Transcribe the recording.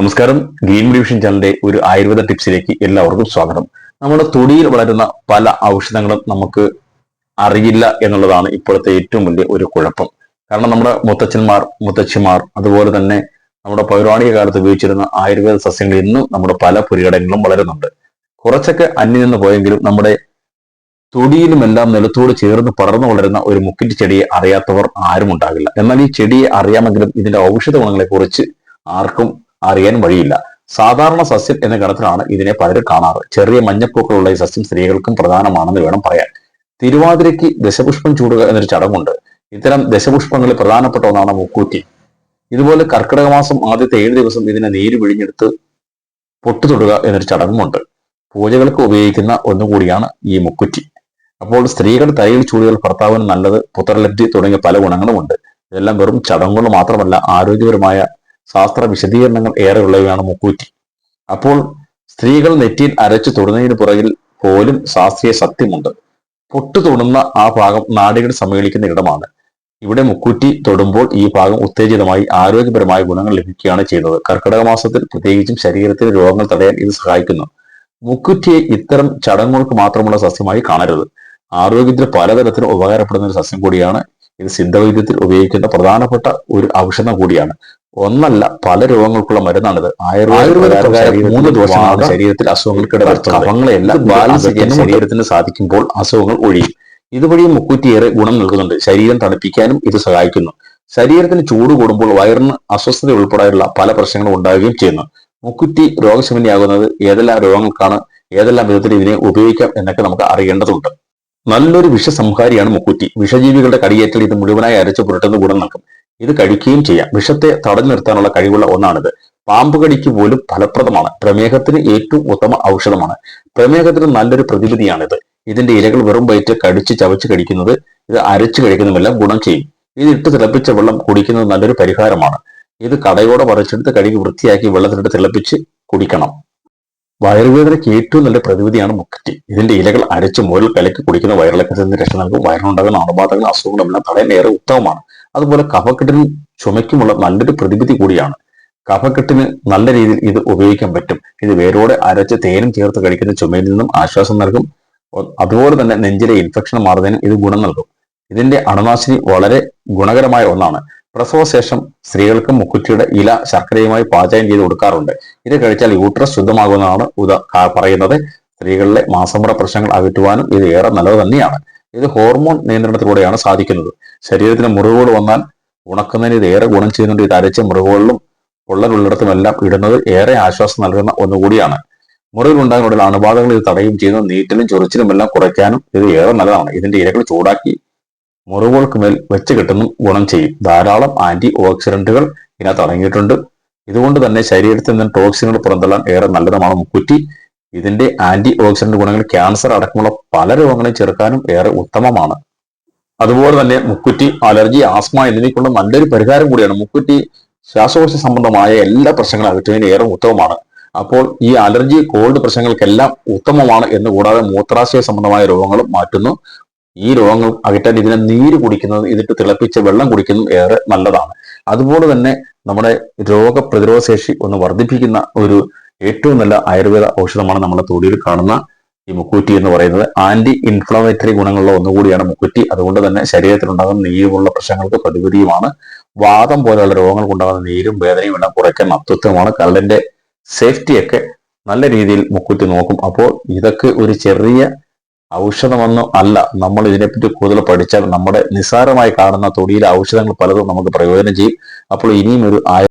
നമസ്കാരം. Green division ചാനലിന്റെ ഒരു ആയുർവേദ ടിപ്സിലേക്ക് എല്ലാവർക്കും സ്വാഗതം. നമ്മുടെ തൊടിയിൽ വളരുന്ന പല ഔഷധങ്ങളും നമുക്ക് അറിയില്ല എന്നുള്ളതാണ് ഇപ്പോഴത്തെ ഏറ്റവും വലിയ ഒരു കുഴപ്പം. കാരണം നമ്മുടെ മുത്തച്ഛന്മാർ മുത്തച്ഛിമാർ അതുപോലെ തന്നെ നമ്മുടെ പൗരാണിക കാലത്ത് ഉപയോഗിച്ചിരുന്ന ആയുർവേദ സസ്യങ്ങൾ ഇന്നും നമ്മുടെ പല പുരികടങ്ങളും വളരുന്നുണ്ട്. കുറച്ചൊക്കെ അന്യം നിന്ന് പോയെങ്കിലും നമ്മുടെ തൊടിയിലുമെല്ലാം നിലത്തോട് ചേർന്ന് പടർന്നു വളരുന്ന ഒരു മുക്കിന്റെ ചെടിയെ അറിയാത്തവർ ആരും ഉണ്ടാകില്ല. എന്നാൽ ഈ ചെടിയെ അറിയാമെങ്കിലും ഇതിന്റെ ഔഷധ ഗുണങ്ങളെ കുറിച്ച് ആർക്കും അറിയാൻ വഴിയില്ല. സാധാരണ സസ്യം എന്ന ഗണത്തിലാണ് ഇതിനെ പലരും കാണാറ്. ചെറിയ മഞ്ഞപ്പൂക്കളുള്ള ഈ സസ്യം സ്ത്രീകൾക്കും പ്രധാനമാണെന്ന് വേണം പറയാൻ. തിരുവാതിരയ്ക്ക് ദശപുഷ്പം ചൂടുക എന്നൊരു ചടങ്ങുണ്ട്. ഇത്തരം ദശപുഷ്പങ്ങളിൽ പ്രധാനപ്പെട്ട ഒന്നാണ് മൂക്കൂറ്റി. ഇതുപോലെ കർക്കിടക മാസം ആദ്യത്തെ ഏഴ് ദിവസം ഇതിനെ നീര് പിഴിഞ്ഞെടുത്ത് പൊട്ടു തൊടുക എന്നൊരു ചടങ്ങുമുണ്ട്. പൂജകൾക്ക് ഉപയോഗിക്കുന്ന ഒന്നുകൂടിയാണ് ഈ മുക്കുറ്റി. അപ്പോൾ സ്ത്രീകൾ തലയിൽ ചൂടുകൾ ഭർത്താവിന് നല്ലത് പുത്രലബ്ധി തുടങ്ങിയ പല ഗുണങ്ങളുമുണ്ട്. ഇതെല്ലാം വെറും ചടങ്ങുകൾ മാത്രമല്ല ആരോഗ്യപരമായ ശാസ്ത്ര വിശദീകരണങ്ങൾ ഏറെ ഉള്ളവയാണ് മുക്കൂറ്റി. അപ്പോൾ സ്ത്രീകൾ നെറ്റിയിൽ അരച്ചു തൊടുന്നതിന് പുറകിൽ പോലും ശാസ്ത്രീയ സത്യമുണ്ട്. പൊട്ടു തൊടുന്ന ആ ഭാഗം നാടികൾ സമ്മേളിക്കുന്ന ഇടമാണ്. ഇവിടെ മുക്കൂറ്റി തൊടുമ്പോൾ ഈ ഭാഗം ഉത്തേജിതമായി ആരോഗ്യപരമായ ഗുണങ്ങൾ ലഭിക്കുകയാണ് ചെയ്യുന്നത്. കർക്കിടക മാസത്തിൽ പ്രത്യേകിച്ചും ശരീരത്തിലെ രോഗങ്ങൾ തടയാൻ ഇത് സഹായിക്കുന്നു. മുക്കുറ്റിയെ ഇത്തരം ചടങ്ങുകൾക്ക് മാത്രമുള്ള സസ്യമായി കാണരുത്. ആരോഗ്യത്തിന് പലതരത്തിലും ഉപകാരപ്പെടുന്ന ഒരു സസ്യം കൂടിയാണ് ഇത് സിദ്ധവൈദ്യത്തിൽ ഉപയോഗിക്കുന്ന പ്രധാനപ്പെട്ട ഒരു ഔഷധം കൂടിയാണ്. ഒന്നല്ല പല രോഗങ്ങൾക്കുള്ള മരുന്നാണിത്. ആയുർവേദ മൂന്ന് ശരീരത്തിൽ അസുഖങ്ങൾക്ക് കഫങ്ങളെല്ലാം ബാലൻസ് ചെയ്യാൻ ശരീരത്തിന് സാധിക്കുമ്പോൾ അസുഖങ്ങൾ ഒഴിയും. ഇതുവഴി മുക്കൂറ്റിയേറെ ഗുണം നൽകുന്നുണ്ട്. ശരീരം തണുപ്പിക്കാനും ഇത് സഹായിക്കുന്നു. ശരീരത്തിന് ചൂട് കൂടുമ്പോൾ വയറിന് അസ്വസ്ഥത ഉൾപ്പെടെയുള്ള പല പ്രശ്നങ്ങളും ഉണ്ടാവുകയും ചെയ്യുന്നു. മുക്കുറ്റി രോഗശമനിയാകുന്നത് ഏതെല്ലാം രോഗങ്ങൾക്കാണ് ഏതെല്ലാം വിധത്തിൽ ഇതിനെ ഉപയോഗിക്കാം എന്നൊക്കെ നമുക്ക് അറിയേണ്ടതുണ്ട്. നല്ലൊരു വിഷസംഹാരിയാണ് മുക്കുറ്റി. വിഷജീവികളുടെ കടിയേറ്റൽ ഇത് മുഴുവനായി അരച്ച് പുരട്ടുന്ന ഗുണം നൽകും. ഇത് കഴിക്കുകയും ചെയ്യാം. വിഷത്തെ തടഞ്ഞു നിർത്താനുള്ള കഴിവുള്ള ഒന്നാണിത്. പാമ്പ് കടിക്ക് പോലും ഫലപ്രദമാണ്. പ്രമേഹത്തിന് ഏറ്റവും ഉത്തമ ഔഷധമാണ്. പ്രമേഹത്തിന് നല്ലൊരു പ്രതിവിധിയാണിത്. ഇതിന്റെ ഇലകൾ വെറും വയറ്റ് കടിച്ച് ചവച്ച് കഴിക്കുന്നത് ഇത് അരച്ച് കഴിക്കുന്നതുമെല്ലാം ഗുണം ചെയ്യും. ഇത് ഇട്ട് തിളപ്പിച്ച വെള്ളം കുടിക്കുന്നത് നല്ലൊരു പരിഹാരമാണ്. ഇത് കടയോടെ പറിച്ചെടുത്ത് കഴുകി വൃത്തിയാക്കി വെള്ളത്തിലിട്ട് തിളപ്പിച്ച് കുടിക്കണം. വയറുവേദനയ്ക്ക് ഏറ്റവും നല്ല പ്രതിവിധിയാണ് മുക്കറ്റി ഇതിന്റെ ഇലകൾ അരച്ച് മുകളിൽ കലക്കി കുടിക്കുന്ന വയറിളക്കത്തിൽ നിന്ന് രക്ഷ നൽകും. വയറിനുണ്ടാകുന്ന അണുബാധകൾ അസുഖങ്ങളെല്ലാം തടയാൻ ഏറെ ഉത്തമമാണ്. അതുപോലെ കഫക്കെട്ടിനും ചുമയ്ക്കുമുള്ള നല്ലൊരു പ്രതിവിധി കൂടിയാണ്. കഫക്കെട്ടിന് നല്ല രീതിയിൽ ഇത് ഉപയോഗിക്കാൻ പറ്റും. ഇത് വേരോടെ അരച്ച് തേനും ചേർത്ത് കഴിക്കുന്ന ചുമയിൽ നിന്നും ആശ്വാസം നൽകും. അതുപോലെ തന്നെ നെഞ്ചിലെ ഇൻഫെക്ഷൻ മാറുന്നതിനും ഇത് ഗുണം നൽകും. ഇതിന്റെ അണുനാശിനി വളരെ ഗുണകരമായ ഒന്നാണ്. പ്രസവശേഷം സ്ത്രീകൾക്ക് മുക്കുറ്റിയുടെ ഇല ശർക്കരയുമായി പാചകം ചെയ്ത് കൊടുക്കാറുണ്ട്. ഇത് കഴിച്ചാൽ യൂട്രസ് ശുദ്ധമാകുമെന്നാണ് ഉദ പറയുന്നത്. സ്ത്രീകളിലെ മാസമുറ പ്രശ്നങ്ങൾ അകറ്റുവാനും ഇത് ഏറെ നല്ലത് തന്നെയാണ്. ഇത് ഹോർമോൺ നിയന്ത്രണത്തിലൂടെയാണ് സാധിക്കുന്നത്. ശരീരത്തിന് മുറിവുകൾ വന്നാൽ ഉണക്കുന്നതിന് ഇത് ഏറെ ഗുണം ചെയ്യുന്നുണ്ട്. ഇത് അരച്ച മുറിവുകളിലും പൊള്ളലുള്ളിടത്തുമെല്ലാം ഇടുന്നത് ഏറെ ആശ്വാസം നൽകുന്ന ഒന്നുകൂടിയാണ്. മുറിവിലുണ്ടാകുന്ന അണുബാധകൾ ഇത് തടയുകയും ചെയ്യുന്നു. നീറ്റലും ചൊറിച്ചിലും എല്ലാം കുറയ്ക്കാനും ഇത് ഏറെ നല്ലതാണ്. ഇതിന്റെ ഇരകൾ ചൂടാക്കി മുറിവുകൾക്ക് മേൽ വെച്ച് കെട്ടുന്നു ഗുണം ചെയ്യും. ധാരാളം ആന്റി ഓക്സിഡന്റുകൾ ഇതിനകത്ത് അടങ്ങിയിട്ടുണ്ട്. ഇതുകൊണ്ട് തന്നെ ശരീരത്തിൽ നിന്ന് ടോക്സിനുകൾ പുറന്തള്ളാൻ ഏറെ നല്ലതുമാണ്. മുക്കുറ്റി ഇതിന്റെ ആന്റി ഓക്സിഡന്റ് ഗുണങ്ങൾ ക്യാൻസർ അടക്കമുള്ള പല രോഗങ്ങളെയും ചെറുക്കാനും ഏറെ ഉത്തമമാണ്. അതുപോലെ തന്നെ മുക്കുറ്റി അലർജി ആസ്മ എന്നിവയ്ക്കുള്ള നല്ലൊരു പരിഹാരം കൂടിയാണ്. മുക്കുറ്റി ശ്വാസകോശ സംബന്ധമായ എല്ലാ പ്രശ്നങ്ങളും അകറ്റുന്നതിന് ഏറെ ഉത്തമമാണ്. അപ്പോൾ ഈ അലർജി കോൾഡ് പ്രശ്നങ്ങൾക്കെല്ലാം ഉത്തമമാണ് എന്ന് കൂടാതെ മൂത്രാശയ സംബന്ധമായ രോഗങ്ങളും മാറ്റുന്നു. ഈ രോഗങ്ങൾ അകറ്റാൻ ഇതിനെ നീര് കുടിക്കുന്നത് ഇതിട്ട് തിളപ്പിച്ച വെള്ളം കുടിക്കുന്നതും ഏറെ നല്ലതാണ്. അതുപോലെ തന്നെ നമ്മുടെ രോഗപ്രതിരോധ ശേഷി ഒന്ന് വർദ്ധിപ്പിക്കുന്ന ഒരു ഏറ്റവും നല്ല ആയുർവേദ ഔഷധമാണ് നമ്മുടെ തൊടിയിൽ കാണുന്ന ഈ മുക്കൂറ്റി എന്ന് പറയുന്നത്. ആന്റി ഇൻഫ്ലമേറ്ററി ഗുണങ്ങളുള്ള ഒന്നുകൂടിയാണ് മുക്കുറ്റി. അതുകൊണ്ട് തന്നെ ശരീരത്തിലുണ്ടാകുന്ന നീരുമുള്ള പ്രശ്നങ്ങൾക്ക് പ്രതിവിധിയുമാണ്. വാദം പോലെയുള്ള രോഗങ്ങൾക്കുണ്ടാകുന്ന നീരും വേദനയും എല്ലാം കുറയ്ക്കാൻ അത്യുത്തമാണ് കള്ളിന്റെ സേഫ്റ്റിയൊക്കെ നല്ല രീതിയിൽ മുക്കുറ്റി നോക്കും. അപ്പോൾ ഇതൊക്കെ ഒരു ചെറിയ ഔഷധമൊന്നും അല്ല. നമ്മൾ ഇതിനെപ്പറ്റി കൂടുതൽ പഠിച്ചാൽ നമ്മുടെ നിസ്സാരമായി കാണുന്ന തൊടിയിലെ ഔഷധങ്ങൾ പലതും നമുക്ക് പ്രയോജനം ചെയ്യും. അപ്പോൾ ഇനിയും ഒരു